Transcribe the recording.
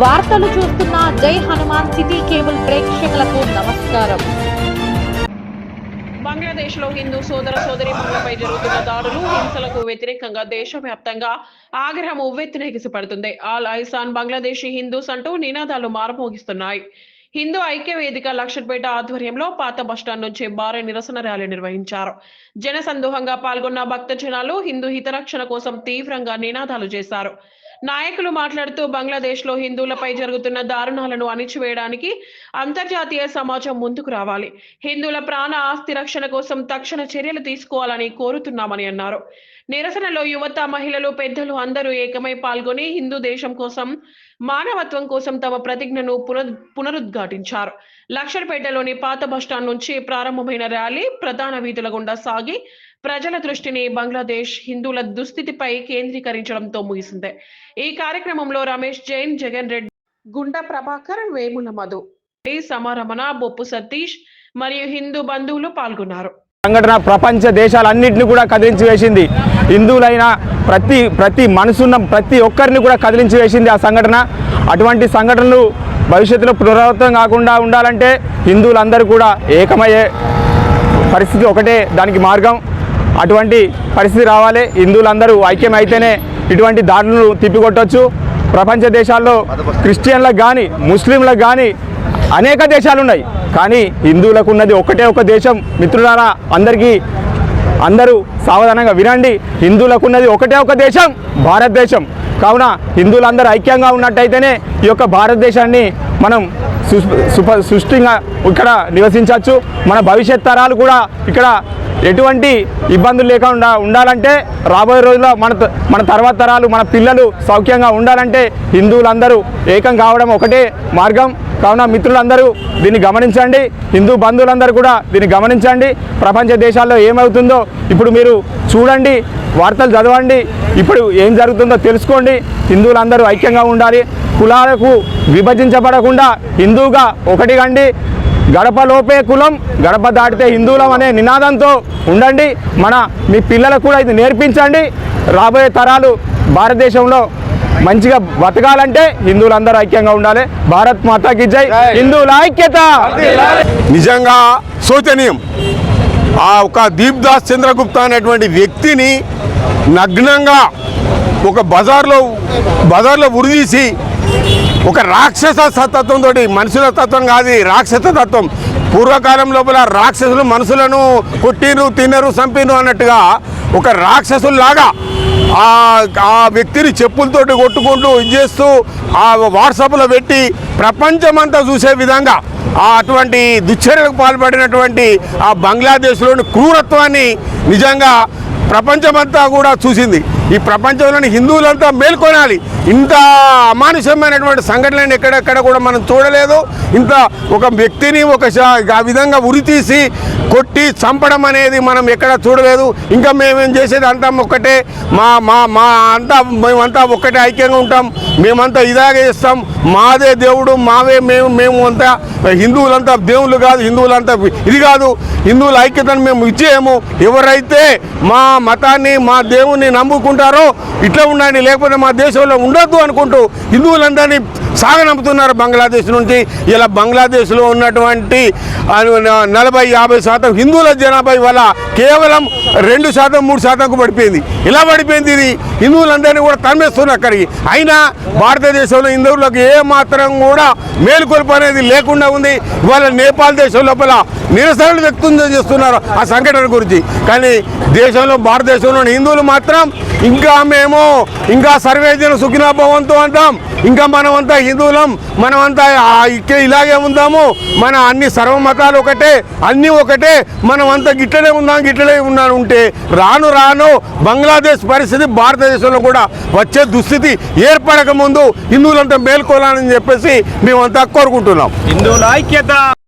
వార్తలు చూస్తున్న జై హనుమాన్ సిటీ కేబుల్ ప్రేక్షకులకు నమస్కారం. బంగ్లాదేశ్లో హిందూ సోదర సోదరి పనులపై జరుగుతున్న దాడులు హింసలకు వ్యతిరేకంగా దేశవ్యాప్తంగా ఆగ్రహం ఉవ్వెత్తున ఎగిసిపడుతుంది all eyes on Bangladeshi Hindus అంటూ నినాదాలు మారుమోగిస్తున్నాయి. హిందూ ఐక్య వేదిక లక్షట్పేట ఆధ్వర్యంలో పాత బస్టాండ్ నుంచి భారీ నిరసన ర్యాలీ నిర్వహించారు. జనసందోహంగా పాల్గొన్న భక్త జనాలు హిందూ హితరక్షణ కోసం తీవ్రంగా నినాదాలు చేశారు. నాయకులు మాట్లాడుతూ బంగ్లాదేశ్లో హిందువులపై జరుగుతున్న దారుణాలను అణిచివేయడానికి అంతర్జాతీయ సమాజం ముందుకు రావాలి. హిందువుల ప్రాణ ఆస్తి రక్షణ కోసం తక్షణ చర్యలు తీసుకోవాలని కోరుతున్నామని అన్నారు. నిరసనలో యువత మహిళలు పెద్దలు అందరూ ఏకమై పాల్గొని హిందూ దేశం కోసం మానవత్వం కోసం తమ ప్రతిజ్ఞను పునర్ పునరుద్ఘాటించారు. లక్షర్పేటలోని పాత బస్టాండ్ నుంచి ప్రారంభమైన ర్యాలీ ప్రధాన వీధుల గుండా సాగి ప్రజల దృష్టిని బంగ్లాదేశ్ హిందువుల దుస్థితిపై కేంద్రీకరించడంతో ముగిసింది. ఈ కార్యక్రమంలో రమేష్ జైన్ జగన్ రెడ్డి గుండా ప్రభాకర్ వేముల మధు సమారమణ బొప్పు సతీష్ మరియు హిందూ బంధువులు పాల్గొన్నారు. సంఘటన ప్రపంచ దేశాలన్నింటినీ కూడా కదిలించి వేసింది. హిందువులైన ప్రతి ప్రతి మనసున్న ప్రతి ఒక్కరిని కూడా కదిలించి వేసింది ఆ సంఘటన. అటువంటి సంఘటనలు భవిష్యత్తులో పునరావృతం కాకుండా ఉండాలంటే హిందువులందరూ కూడా ఏకమయ్యే పరిస్థితి ఒకటే దానికి మార్గం. అటువంటి పరిస్థితి రావాలి. హిందువులందరూ ఐక్యమైతేనే ఇటువంటి దాడులను తిప్పికొట్టవచ్చు ప్రపంచ దేశాల్లో క్రిస్టియన్లకు కానీ ముస్లింలకు కానీ అనేక దేశాలు ఉన్నాయి కానీ హిందువులకు ఉన్నది ఒకటే ఒక దేశం. మిత్రులారా అందరికీ అందరూ సావధానంగా వినండి. హిందువులకు ఉన్నది ఒకటే ఒక దేశం భారతదేశం. కావున హిందువులందరూ ఐక్యంగా ఉన్నట్టయితేనే ఈ యొక్క భారతదేశాన్ని మనం సు సుప సుష్టిగా ఇక్కడ నివసించవచ్చు. మన భవిష్యత్ తరాలు కూడా ఇక్కడ ఎటువంటి ఇబ్బందులు లేకుండా ఉండాలంటే రాబోయే రోజుల్లో మన మన తర్వాత తరాలు మన పిల్లలు సౌఖ్యంగా ఉండాలంటే హిందువులందరూ ఏకం కావడం ఒకటే మార్గం. కావున మిత్రులందరూ దీన్ని గమనించండి హిందూ బంధువులందరూ కూడా దీన్ని గమనించండి. ప్రపంచ దేశాల్లో ఏమవుతుందో ఇప్పుడు మీరు చూడండి వార్తలు చదవండి ఇప్పుడు ఏం జరుగుతుందో తెలుసుకోండి. హిందువులందరూ ఐక్యంగా ఉండాలి. కులాలకు విభజించబడకుండా హిందూగా ఒకటి కండి గడపలోపే కులం గడప దాటితే హిందువులం అనే నినాదంతో ఉండండి. మన మీ పిల్లలకు కూడా ఇది నేర్పించండి. రాబోయే తరాలు భారతదేశంలో మంచిగా బతకాలంటే హిందువులందరూ ఐక్యంగా ఉండాలి. భారత్ మాతాకి జై. హిందువుల ఐక్యత. నిజంగా శోచనీయం. ఆ ఒక దీప్ దాస్ చంద్రగుప్త అనేటువంటి వ్యక్తిని నగ్నంగా ఒక బజార్లో బజార్లో ఉరిదీసి ఒక రాక్షస తత్వంతో మనుషుల తత్వం కాదు రాక్షస తత్వం. పూర్వకాలం లోపల రాక్షసులు మనుషులను కొట్టిరు తినరు చంపిరు అన్నట్టుగా ఒక రాక్షసుల్లాగా ఆ వ్యక్తిని చెప్పులతోటి కొట్టుకుంటూ ఇది చేస్తూ ఆ వాట్సాప్లో పెట్టి ప్రపంచమంతా చూసే విధంగా ఆ అటువంటి దుశ్చర్యలకు పాల్పడినటువంటి ఆ బంగ్లాదేశ్లోని క్రూరత్వాన్ని నిజంగా ప్రపంచమంతా కూడా చూసింది. ఈ ప్రపంచంలోని హిందువులంతా మేల్కొనాలి. ఇంత అమానుషమైనటువంటి సంఘటనలను ఎక్కడెక్కడ కూడా మనం చూడలేదు. ఇంత ఒక వ్యక్తిని ఒక ఆ విధంగా ఉరితీసి కొట్టి చంపడం అనేది మనం ఎక్కడ చూడలేదు. ఇంకా మేమేం చేసేది? అంతా ఒక్కటే మా మా మా అంతా మేమంతా ఒక్కటే ఐక్యంగా ఉంటాం. మేమంతా ఇలాగే ఇస్తాం మాదే దేవుడు మావే మేము మేము అంతా హిందువులంతా దేవుళ్ళు కాదు హిందువులంతా ఇది కాదు. హిందువుల ఐక్యతను మేము ఇచ్చేయము. ఎవరైతే మా మతాన్ని మా దేవుణ్ణి అనుకుంటారో ఇట్లా ఉండండి. లేకపోతే మా దేశంలో ఉండొద్దు అనుకుంటూ హిందువులందరినీ సాగనంపుతున్నారు బంగ్లాదేశ్ నుంచి. ఇలా బంగ్లాదేశ్లో ఉన్నటువంటి నలభై యాభై శాతం హిందువుల జనాభా వల్ల కేవలం రెండు శాతం మూడు శాతంకు పడిపోయింది. ఇలా పడిపోయింది ఇది? హిందువులందరినీ కూడా తరిమేస్తున్నారు అక్కడికి. అయినా భారతదేశంలో హిందువులకు ఏ మాత్రం కూడా మేలుకొలుపు అనేది లేకుండా ఉంది. ఇవాళ నేపాల్ దేశం లోపల నిరసనలు వ్యక్తం చేస్తున్నారు ఆ సంఘటన గురించి. కానీ దేశంలో భారతదేశంలోని హిందువులు మాత్రం ఇంకా మేము ఇంకా సర్వేజన సుఖినాభవంతో అంటాం. ఇంకా మనమంతా హిందువులం మనమంతా ఆ ఇక్కడ ఇలాగే ఉందాము. మన అన్ని సర్వమతాలు ఒకటే అన్నీ ఒకటే. మనమంతా గిట్లనే ఉందాం గిట్లనే ఉన్నాను ఉంటే రాను రాను బంగ్లాదేశ్ పరిస్థితి భారతదేశంలో కూడా వచ్చే దుస్థితి ఏర్పడక ముందు హిందువులంతా మేల్కోవాలని చెప్పేసి మేమంతా కోరుకుంటున్నాం. హిందువుల ఐక్యత.